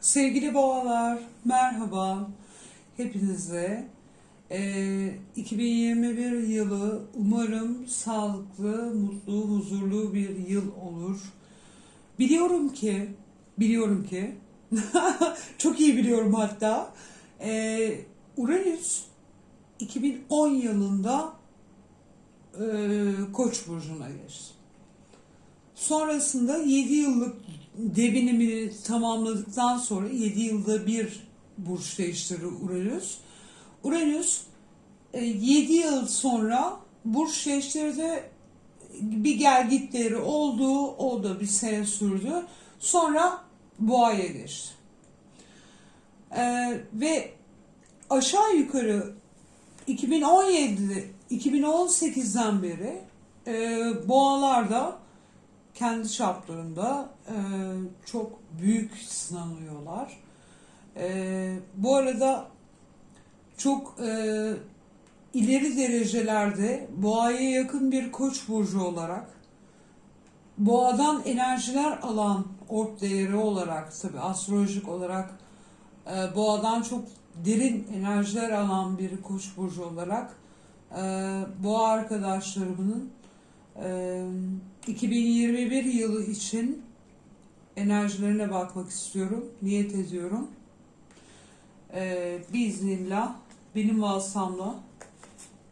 Sevgili boğalar, merhaba hepinize. Ee, 2021 yılı umarım sağlıklı, mutlu, huzurlu bir yıl olur. Biliyorum ki, biliyorum ki, çok iyi biliyorum hatta, ee, Uranüs 2010 yılında e, Koç burcuna geçti. Sonrasında 7 yıllık devinimini tamamladıktan sonra 7 yılda bir burç değiştirir Uranüs. Uranüs 7 yıl sonra burç değiştirdi. Bir gel gitleri oldu. O da bir sene sürdü. Sonra boğaya geçti. Ee, ve aşağı yukarı 2017'de 2018'den beri e, boğalarda kendi çaplarında e, çok büyük sınanıyorlar. E, bu arada çok e, ileri derecelerde boğaya yakın bir koç burcu olarak boğadan enerjiler alan orb değeri olarak tabi astrolojik olarak e, boğadan çok derin enerjiler alan bir koç burcu olarak e, boğa arkadaşlarımın 2021 yılı için enerjilerine bakmak istiyorum. Niyet ediyorum. Biiznillah benim vasıtamla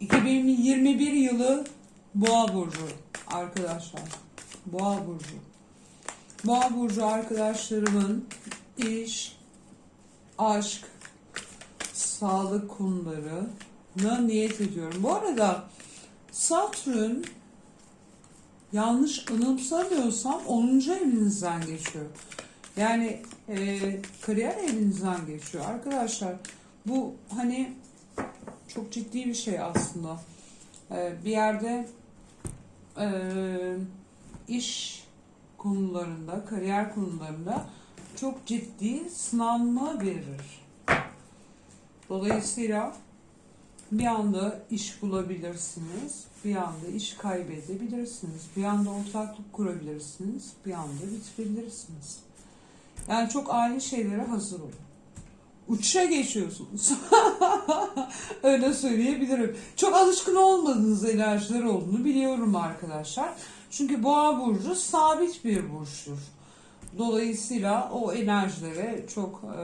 2021 yılı Boğa burcu arkadaşlar. Boğa burcu. Boğa burcu arkadaşlarımın iş, aşk, sağlık konularına niyet ediyorum. Bu arada Satürn yanlış anımsamıyorsam 10. evinizden geçiyor. Yani e, kariyer evinizden geçiyor. Arkadaşlar bu hani çok ciddi bir şey aslında. E, bir yerde e, iş konularında, kariyer konularında çok ciddi sınanma verir. Dolayısıyla bir anda iş bulabilirsiniz, bir anda iş kaybedebilirsiniz, bir anda ortaklık kurabilirsiniz, bir anda bitirebilirsiniz. Yani çok ani şeylere hazır olun. Uçuşa geçiyorsunuz. Öyle söyleyebilirim. Çok alışkın olmadığınız enerjiler olduğunu biliyorum arkadaşlar. Çünkü boğa burcu sabit bir burçtur. Dolayısıyla o enerjilere çok e,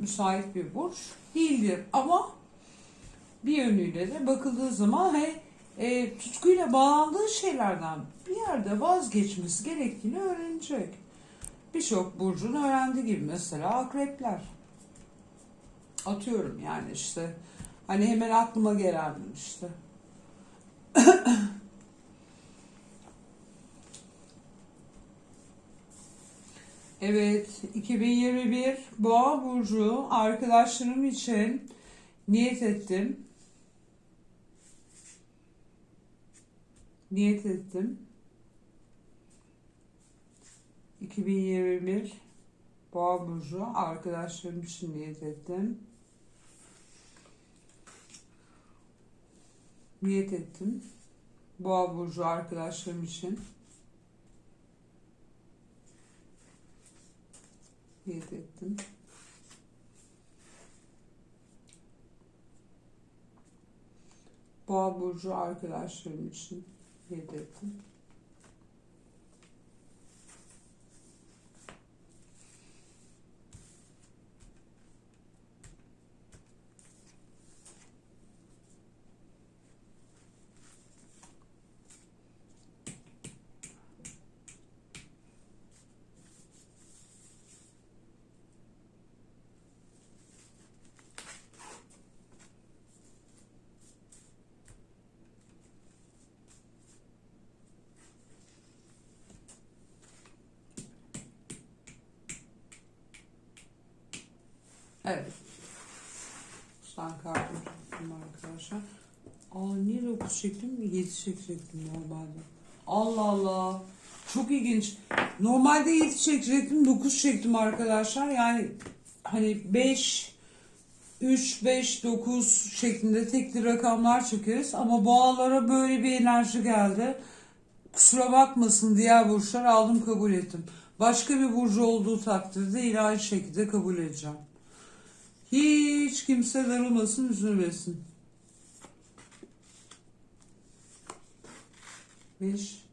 müsait bir burç değildir. Ama bir yönüyle de bakıldığı zaman he, e, tutkuyla bağlandığı şeylerden bir yerde vazgeçmesi gerektiğini öğrenecek. Birçok burcun öğrendiği gibi mesela akrepler. Atıyorum yani işte. Hani hemen aklıma gelen işte. evet, 2021 Boğa burcu arkadaşlarım için niyet ettim. Niyet ettim. 2021 Boğa burcu arkadaşlarım için niyet ettim. Niyet ettim. Boğa burcu arkadaşlarım için. Niyet ettim. Boğa burcu arkadaşlarım için niyet ettim. Evet. Sen kartımı tuttum arkadaşlar. Aa niye 9 çektim? 7 çekecektim normalde. Allah Allah. Çok ilginç. Normalde 7 çekecektim. 9 çektim arkadaşlar. Yani hani 5 3, 5, 9 şeklinde tekli rakamlar çekeriz. Ama boğalara böyle bir enerji geldi. Kusura bakmasın diğer burçlar aldım kabul ettim. Başka bir burcu olduğu takdirde yine aynı şekilde kabul edeceğim. Hiç kimse darılmasın, üzülmesin. 5,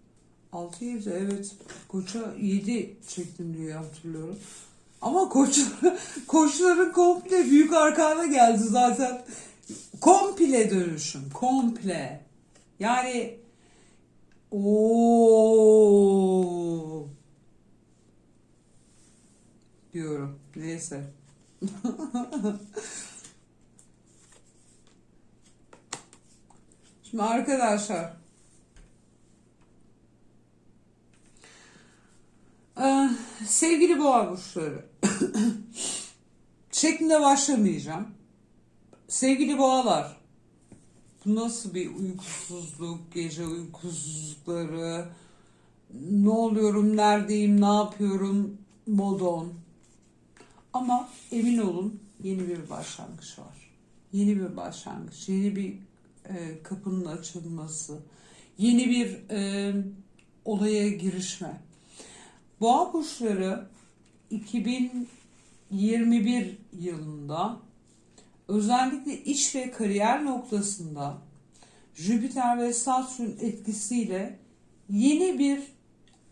6, 7 evet. Koça 7 çektim diye hatırlıyorum. Ama koç, koçların komple büyük arkana geldi zaten. Komple dönüşüm. Komple. Yani ooo diyorum. Neyse. Şimdi arkadaşlar. Ee, sevgili boğa burçları. Şeklinde başlamayacağım. Sevgili boğalar. Bu nasıl bir uykusuzluk, gece uykusuzlukları, ne oluyorum, neredeyim, ne yapıyorum, modon. Ama emin olun yeni bir başlangıç var. Yeni bir başlangıç, yeni bir e, kapının açılması, yeni bir e, olaya girişme. Boğa burçları 2021 yılında özellikle iş ve kariyer noktasında Jüpiter ve Satürn etkisiyle yeni bir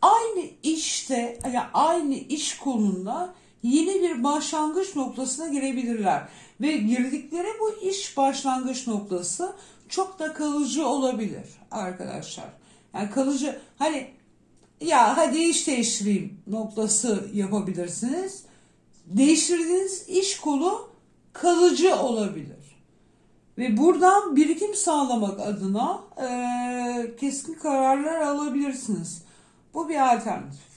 aynı işte yani aynı iş konumunda yeni bir başlangıç noktasına girebilirler. Ve girdikleri bu iş başlangıç noktası çok da kalıcı olabilir arkadaşlar. Yani kalıcı hani ya hadi iş değiştireyim noktası yapabilirsiniz. Değiştirdiğiniz iş kolu kalıcı olabilir. Ve buradan birikim sağlamak adına e, keskin kararlar alabilirsiniz. Bu bir alternatif.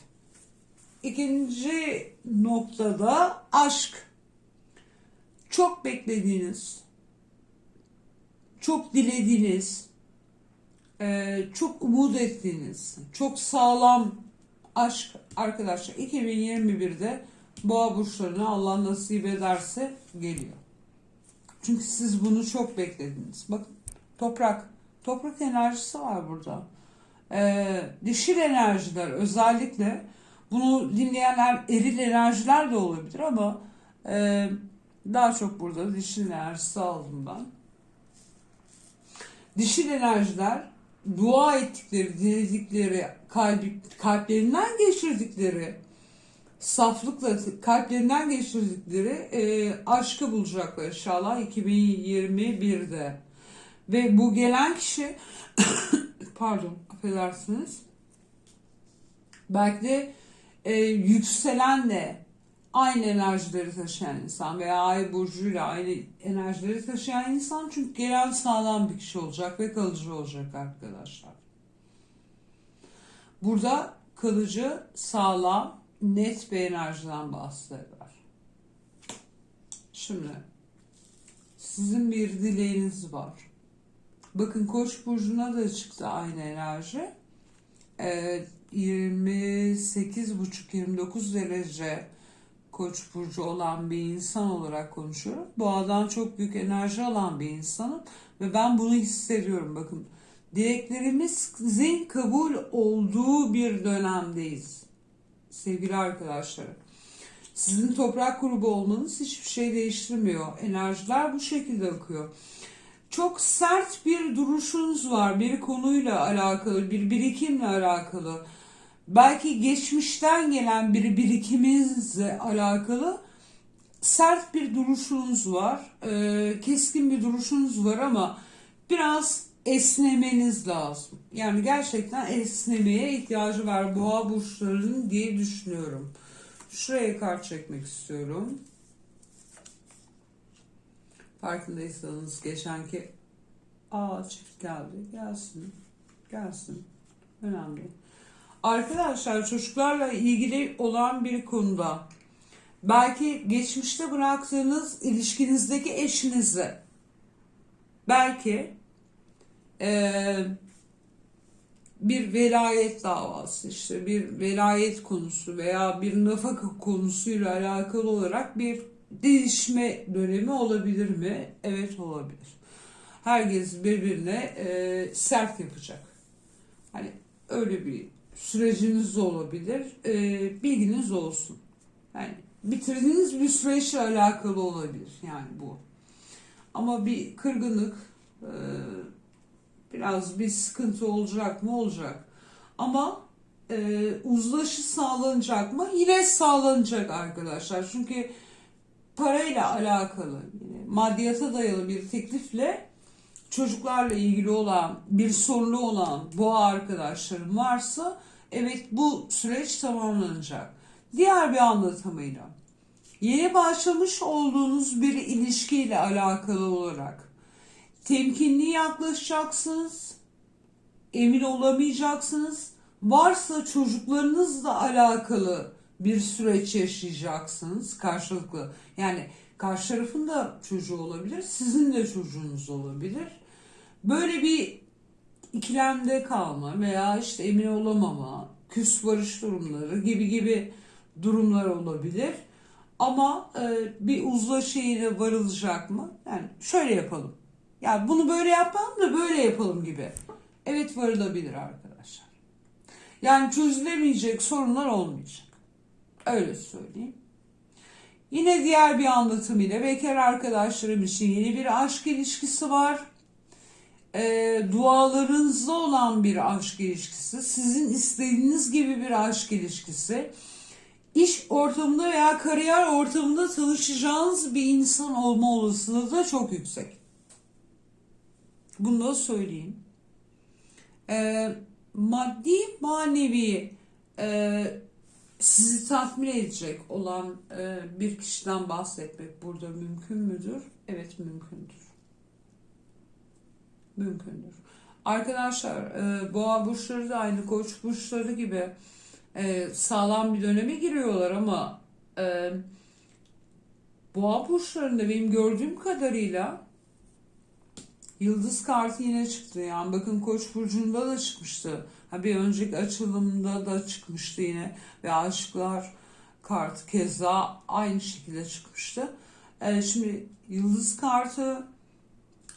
İkinci noktada aşk. Çok beklediğiniz, çok dilediğiniz, e, çok umut ettiğiniz, çok sağlam aşk arkadaşlar 2021'de boğa burçlarına Allah nasip ederse geliyor. Çünkü siz bunu çok beklediniz. Bakın toprak, toprak enerjisi var burada. Ee, dişil enerjiler özellikle bunu dinleyenler eril enerjiler de olabilir ama e, daha çok burada dişil enerjisi aldım ben. Dişil enerjiler dua ettikleri, diledikleri, kalbi, kalplerinden geçirdikleri, saflıkla kalplerinden geçirdikleri e, aşkı bulacaklar inşallah 2021'de. Ve bu gelen kişi, pardon affedersiniz, belki de e, yükselenle aynı enerjileri taşıyan insan veya ay burcuyla aynı enerjileri taşıyan insan çünkü gelen sağlam bir kişi olacak ve kalıcı olacak arkadaşlar. Burada kalıcı, sağlam, net bir enerjiden bahsediyor. Şimdi sizin bir dileğiniz var. Bakın Koç burcuna da çıktı aynı enerji. Ee, 28,5-29 derece Koç burcu olan bir insan olarak konuşuyorum. Boğadan çok büyük enerji alan bir insanım ve ben bunu hissediyorum. Bakın dileklerimizin kabul olduğu bir dönemdeyiz. Sevgili arkadaşlarım. Sizin toprak grubu olmanız hiçbir şey değiştirmiyor. Enerjiler bu şekilde akıyor. Çok sert bir duruşunuz var bir konuyla alakalı, bir birikimle alakalı belki geçmişten gelen bir birikiminizle alakalı sert bir duruşunuz var, e, keskin bir duruşunuz var ama biraz esnemeniz lazım. Yani gerçekten esnemeye ihtiyacı var boğa burçlarının diye düşünüyorum. Şuraya kart çekmek istiyorum. Farkındaysanız geçenki aa çift geldi. Gelsin. Gelsin. Önemli. Arkadaşlar çocuklarla ilgili olan bir konuda belki geçmişte bıraktığınız ilişkinizdeki eşinizle belki e, bir velayet davası işte bir velayet konusu veya bir nafaka konusuyla alakalı olarak bir değişme dönemi olabilir mi? Evet olabilir. Herkes birbirine e, sert yapacak. Hani öyle bir süreciniz olabilir. E, bilginiz olsun. Yani bitirdiğiniz bir süreçle alakalı olabilir yani bu. Ama bir kırgınlık, e, biraz bir sıkıntı olacak mı olacak. Ama e, uzlaşı sağlanacak mı? Yine sağlanacak arkadaşlar. Çünkü parayla alakalı, maddiyata dayalı bir teklifle çocuklarla ilgili olan bir sorunu olan boğa arkadaşlarım varsa evet bu süreç tamamlanacak. Diğer bir anlatımıyla yeni başlamış olduğunuz bir ilişkiyle alakalı olarak temkinli yaklaşacaksınız, emin olamayacaksınız. Varsa çocuklarınızla alakalı bir süreç yaşayacaksınız karşılıklı. Yani karşı tarafın da çocuğu olabilir, sizin de çocuğunuz olabilir. Böyle bir ikilemde kalma veya işte emin olamama, küs barış durumları gibi gibi durumlar olabilir. Ama e, bir uzlaşıya varılacak mı? Yani şöyle yapalım. Yani bunu böyle yapalım da böyle yapalım gibi. Evet varılabilir arkadaşlar. Yani çözülemeyecek sorunlar olmayacak. Öyle söyleyeyim. Yine diğer bir anlatım ile bekar arkadaşlarım için yeni bir aşk ilişkisi var. E, dualarınızda olan bir aşk ilişkisi, sizin istediğiniz gibi bir aşk ilişkisi, iş ortamında veya kariyer ortamında tanışacağınız bir insan olma olasılığı da çok yüksek. Bunu da söyleyeyim. E, maddi manevi e, sizi tatmin edecek olan e, bir kişiden bahsetmek burada mümkün müdür? Evet mümkündür. Mümkündür. Arkadaşlar e, boğa burçları da aynı koç burçları gibi e, sağlam bir döneme giriyorlar ama e, boğa burçlarında benim gördüğüm kadarıyla yıldız kartı yine çıktı. Yani bakın koç burcunda da çıkmıştı. Ha, bir önceki açılımda da çıkmıştı yine ve aşıklar kartı keza aynı şekilde çıkmıştı. E, şimdi yıldız kartı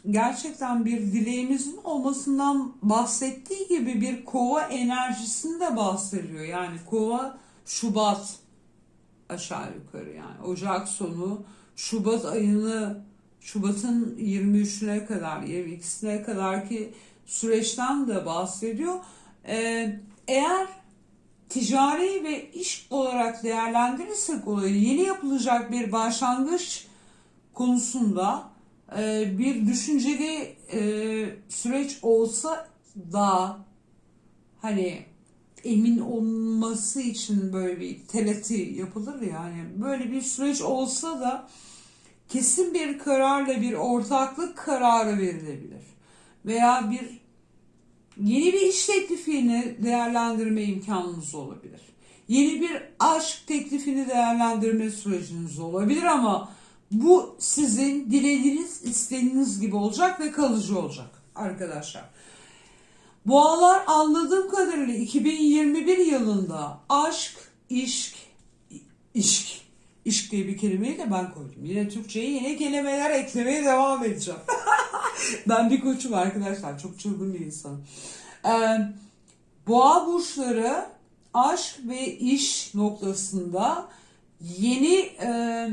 gerçekten bir dileğimizin olmasından bahsettiği gibi bir kova enerjisini de bahsediyor. Yani kova Şubat aşağı yukarı yani Ocak sonu Şubat ayını Şubat'ın 23'üne kadar 22'sine kadar ki süreçten de bahsediyor. Ee, eğer ticari ve iş olarak değerlendirirsek olayı yeni yapılacak bir başlangıç konusunda e, bir düşünceli e, süreç olsa da hani emin olması için böyle bir teleti yapılır yani böyle bir süreç olsa da kesin bir kararla bir ortaklık kararı verilebilir veya bir yeni bir iş teklifini değerlendirme imkanınız olabilir. Yeni bir aşk teklifini değerlendirme süreciniz olabilir ama bu sizin dilediğiniz, istediğiniz gibi olacak ve kalıcı olacak arkadaşlar. Boğalar anladığım kadarıyla 2021 yılında aşk, işk, işk, işk diye bir kelimeyi de ben koydum. Yine Türkçe'ye yeni kelimeler eklemeye devam edeceğim. ben bir koçum arkadaşlar. Çok çılgın bir insanım. Ee, boğa burçları aşk ve iş noktasında yeni e,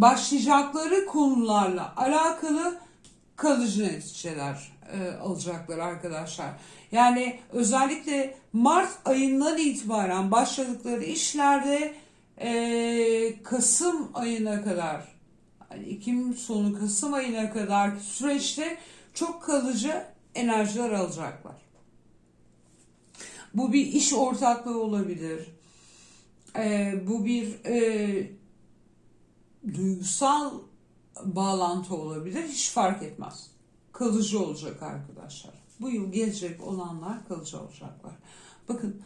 başlayacakları konularla alakalı kalıcı neticeler e, alacaklar arkadaşlar. Yani özellikle Mart ayından itibaren başladıkları işlerde e, Kasım ayına kadar yani Ekim sonu Kasım ayına kadar süreçte çok kalıcı enerjiler alacaklar. Bu bir iş ortaklığı olabilir. E, bu bir e, duygusal bağlantı olabilir. Hiç fark etmez. Kalıcı olacak arkadaşlar. Bu yıl gelecek olanlar kalıcı olacaklar. Bakın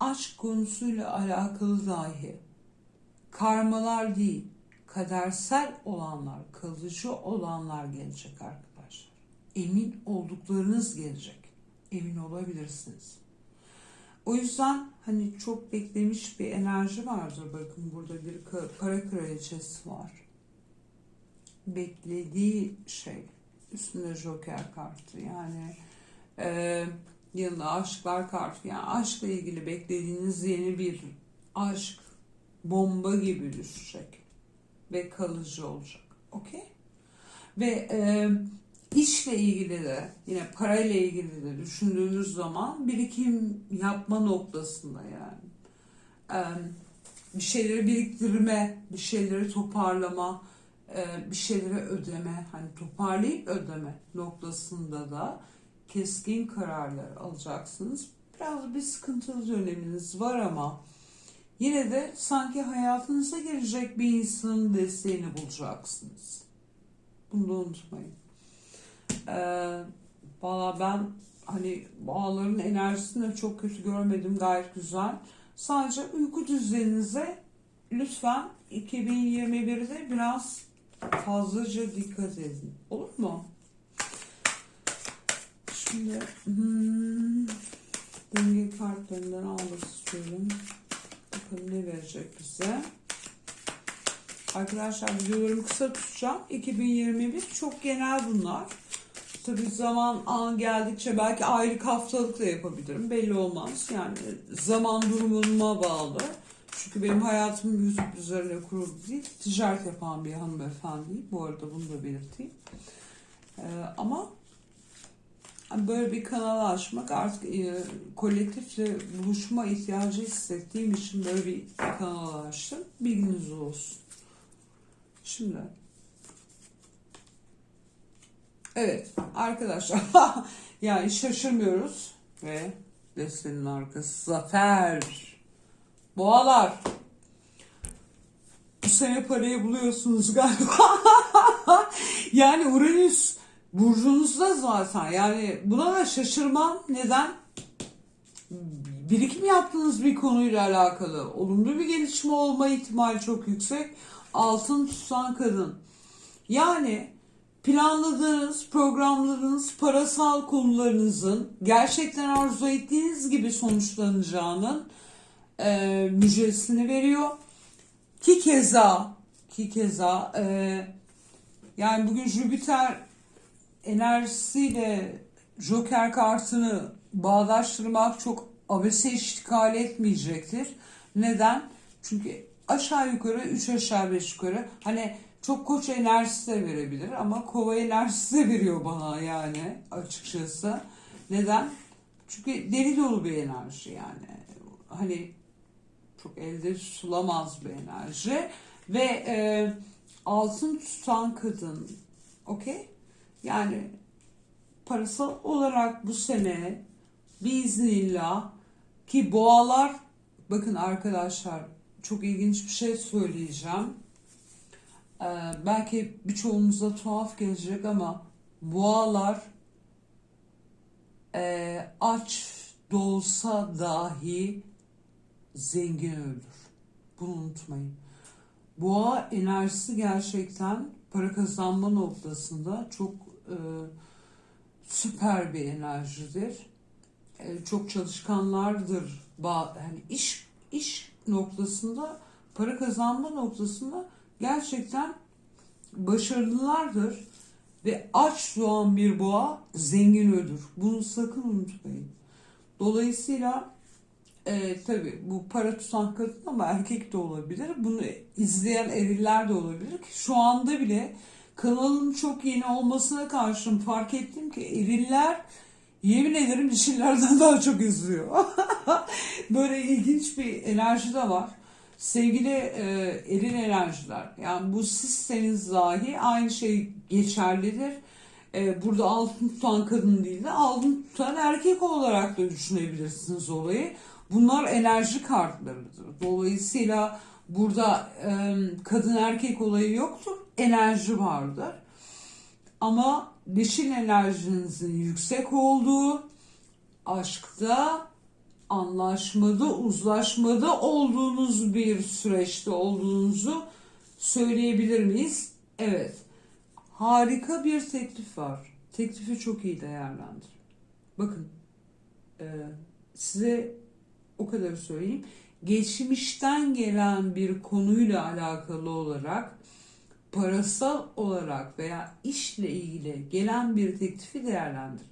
aşk konusuyla alakalı dahi karmalar değil, kadersel olanlar, kalıcı olanlar gelecek arkadaşlar. Emin olduklarınız gelecek. Emin olabilirsiniz. O yüzden hani çok beklemiş bir enerji vardır. Bakın burada bir para kraliçesi var. Beklediği şey. Üstünde joker kartı. Yani Ee, yanında aşklar kartı. Yani aşkla ilgili beklediğiniz yeni bir aşk bomba gibi düşecek. Ve kalıcı olacak. Okey? Ve e, işle ilgili de yine parayla ilgili de düşündüğünüz zaman birikim yapma noktasında yani. Bir şeyleri biriktirme, bir şeyleri toparlama, e, bir şeyleri ödeme, hani toparlayıp ödeme noktasında da keskin kararlar alacaksınız. Biraz bir sıkıntılı döneminiz var ama yine de sanki hayatınıza girecek bir insanın desteğini bulacaksınız. Bunu da unutmayın. Ee, Valla ben hani bağların enerjisini çok kötü görmedim. Gayet güzel. Sadece uyku düzeninize lütfen 2021'de biraz fazlaca dikkat edin. Olur mu? Şimdi hmm, denge kartlarından almak istiyorum. Bakalım ne verecek bize. Arkadaşlar videolarımı kısa tutacağım. 2021 çok genel bunlar. Tabii zaman an geldikçe belki aylık haftalık da yapabilirim. Belli olmaz. Yani zaman durumuma bağlı. Çünkü benim hayatım YouTube üzerine kurulu değil. Ticaret yapan bir hanımefendiyim. Bu arada bunu da belirteyim. Ee, ama böyle bir kanal açmak artık e, kolektifle buluşma ihtiyacı hissettiğim için böyle bir kanal açtım. Bilginiz olsun. Şimdi Evet arkadaşlar yani şaşırmıyoruz ve destenin arkası zafer. Boğalar. Bu sene parayı buluyorsunuz galiba. yani Uranüs burcunuzda zaten. Yani buna da şaşırmam. Neden? Birikim yaptığınız bir konuyla alakalı. Olumlu bir gelişme olma ihtimali çok yüksek. Altın tutan kadın. Yani planladığınız, programladığınız parasal konularınızın gerçekten arzu ettiğiniz gibi sonuçlanacağının e, müjdesini veriyor. Ki keza, ki keza e, yani bugün Jüpiter enerjisiyle Joker kartını bağdaştırmak çok abese iştikal etmeyecektir. Neden? Çünkü aşağı yukarı 3 aşağı 5 yukarı hani çok koç enerjisi de verebilir ama kova enerjisi de veriyor bana yani açıkçası. Neden? Çünkü deli dolu bir enerji yani. Hani çok elde tutulamaz bir enerji. Ve e, altın tutan kadın okey? Yani parasal olarak bu sene biiznillah ki boğalar bakın arkadaşlar çok ilginç bir şey söyleyeceğim. Ee, belki birçoğumuza tuhaf gelecek ama boğalar e, aç dolsa dahi zengin ölür. Bunu unutmayın. Boğa enerjisi gerçekten para kazanma noktasında çok e, süper bir enerjidir. E, çok çalışkanlardır. Ba yani iş iş noktasında para kazanma noktasında gerçekten başarılılardır ve aç doğan bir boğa zengin ölür. Bunu sakın unutmayın. Dolayısıyla e, tabi bu para tutan kadın ama erkek de olabilir. Bunu izleyen eriller de olabilir şu anda bile kanalın çok yeni olmasına karşın fark ettim ki eriller yemin ederim dişilerden daha çok izliyor. Böyle ilginç bir enerji de var. Sevgili e, eril enerjiler, yani bu sizseniz dahi aynı şey geçerlidir. E, burada altın tutan kadın değil de altın tutan erkek olarak da düşünebilirsiniz olayı. Bunlar enerji kartlarıdır. Dolayısıyla burada e, kadın erkek olayı yoktur, enerji vardır. Ama dişil enerjinizin yüksek olduğu aşkta anlaşmada, uzlaşmada olduğunuz bir süreçte olduğunuzu söyleyebilir miyiz? Evet. Harika bir teklif var. Teklifi çok iyi değerlendir. Bakın e, size o kadar söyleyeyim. Geçmişten gelen bir konuyla alakalı olarak parasal olarak veya işle ilgili gelen bir teklifi değerlendir.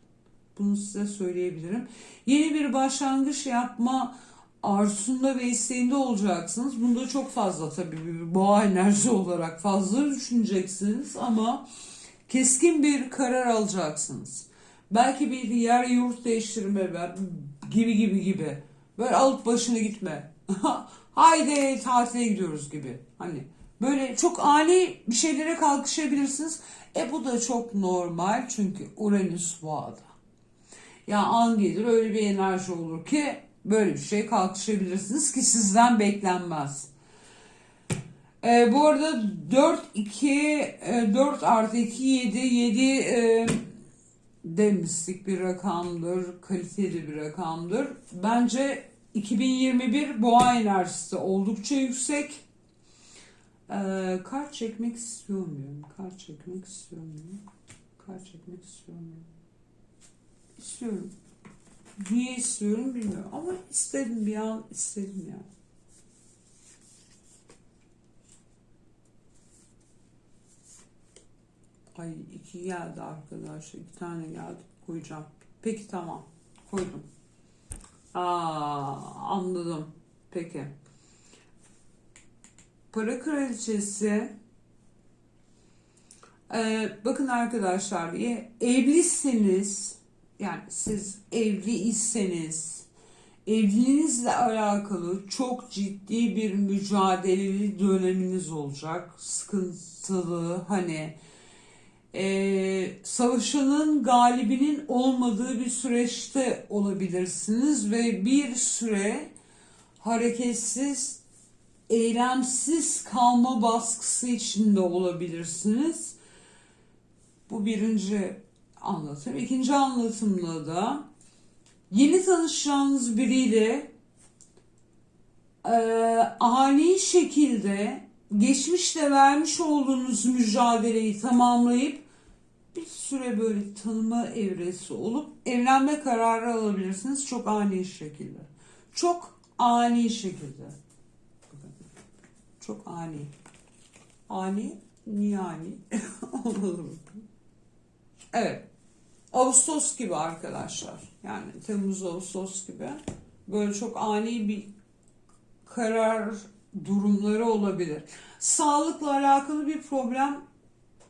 Bunu size söyleyebilirim. Yeni bir başlangıç yapma arzusunda ve isteğinde olacaksınız. Bunda çok fazla tabii bir boğa enerji olarak fazla düşüneceksiniz ama keskin bir karar alacaksınız. Belki bir yer yurt değiştirme gibi gibi gibi. Böyle alıp başına gitme. Haydi tatile gidiyoruz gibi. Hani böyle çok ani bir şeylere kalkışabilirsiniz. E bu da çok normal çünkü Uranüs boğada. Ya an gelir öyle bir enerji olur ki böyle bir şey kalkışabilirsiniz ki sizden beklenmez. Ee, bu arada 4 2 e, 4 artı 2 7 7 e, de bir rakamdır, kaliteli bir rakamdır. Bence 2021 boğa enerjisi oldukça yüksek. Ee, kart çekmek istiyor muyum? Kart çekmek istiyor muyum? Kart çekmek istiyor? İstiyorum. Niye istiyorum bilmiyorum ama istedim bir an istedim ya. Ay iki geldi arkadaşlar. iki tane geldi. Koyacağım. Peki tamam. Koydum. Aa, anladım. Peki. Para kraliçesi ee, bakın arkadaşlar evlisiniz yani siz evliyseniz evliliğinizle alakalı çok ciddi bir mücadeleli döneminiz olacak. Sıkıntılı hani e, savaşının galibinin olmadığı bir süreçte olabilirsiniz ve bir süre hareketsiz, eylemsiz kalma baskısı içinde olabilirsiniz. Bu birinci anlatım. İkinci anlatımda da yeni tanışacağınız biriyle e, ani şekilde geçmişte vermiş olduğunuz mücadeleyi tamamlayıp bir süre böyle tanıma evresi olup evlenme kararı alabilirsiniz çok ani şekilde. Çok ani şekilde. Çok ani. Ani, niye ani? Anladım. Evet. Ağustos gibi arkadaşlar. Yani Temmuz Ağustos gibi. Böyle çok ani bir karar durumları olabilir. Sağlıkla alakalı bir problem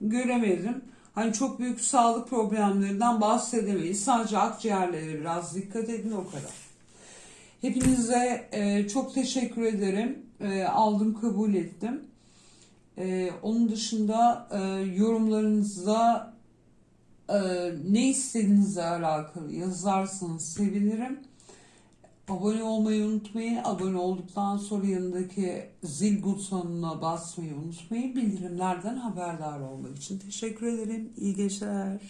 göremedim. Hani çok büyük sağlık problemlerinden bahsedemeyiz. Sadece akciğerlere biraz dikkat edin o kadar. Hepinize e, çok teşekkür ederim. E, aldım kabul ettim. E, onun dışında e, yorumlarınıza e, ne istediğinizle alakalı yazarsanız sevinirim. Abone olmayı unutmayın. Abone olduktan sonra yanındaki zil butonuna basmayı unutmayın. Bildirimlerden haberdar olmak için teşekkür ederim. İyi geceler.